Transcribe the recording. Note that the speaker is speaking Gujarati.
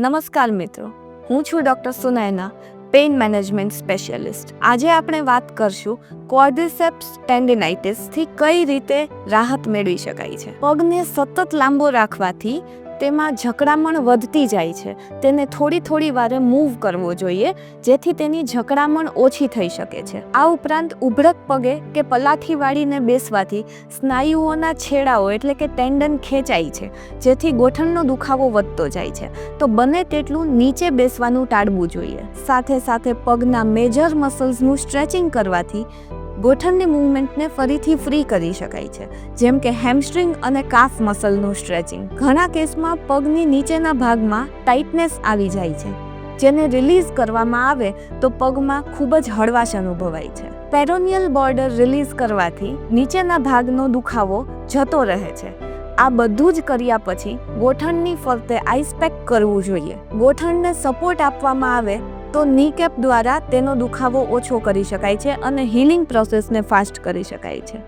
નમસ્કાર મિત્રો, હું છું doctor Sunayana, pain management specialist. આજે આપણે વાત કરશું કોર્ડિસેપ્સ ટેન્ડિનાઇટિસથી કઈ રીતે રાહત મેળવી શકાય છે. પગને સતત લાંબો રાખવાથી તેમાં જકડામણ વધતી જાય છે. તેને થોડી થોડી વારે મૂવ કરવો જોઈએ, જેથી તેની જકડામણ ઓછી થઈ શકે છે. આ ઉપરાંત ઉભરક પગે કે પલાઠી વાળીને બેસવાથી સ્નાયુઓના છેડાઓ એટલે કે ટેન્ડન ખેંચાય છે, જેથી ગોઠણનો દુખાવો વધતો જાય છે. તો બને તેટલું નીચે બેસવાનું ટાળવું જોઈએ. સાથે સાથે પગના મેજર મસલ્સનું સ્ટ્રેચિંગ કરવાથી ગોઠણની મૂવમેન્ટને ફરીથી ફ્રી કરી શકાય છે. જેમ કે હેમસ્ટ્રિંગ અને કાફ મસલનું સ્ટ્રેચિંગ ઘણા કેસમાં પગની નીચેના ભાગમાં ટાઇટનેસ આવી જાય છે. જેને રિલીઝ કરવામાં આવે તો પગમાં ખૂબ જ હળવાશ અનુભવાય છે. પેરોનિયલ બોર્ડર રિલીઝ કરવાથી નીચેના ભાગનો દુખાવો જતો રહે છે. આ બધું જ કર્યા પછી ગોઠણની ફરતે આઈસ પેક કરવું જોઈએ. ગોઠણને સપોર્ટ આપવામાં આવે તો નીકેપ દ્વારા તેનો દુખાવો ઓછો કરી શકાય છે અને હિલિંગ પ્રોસેસને ફાસ્ટ કરી શકાય છે.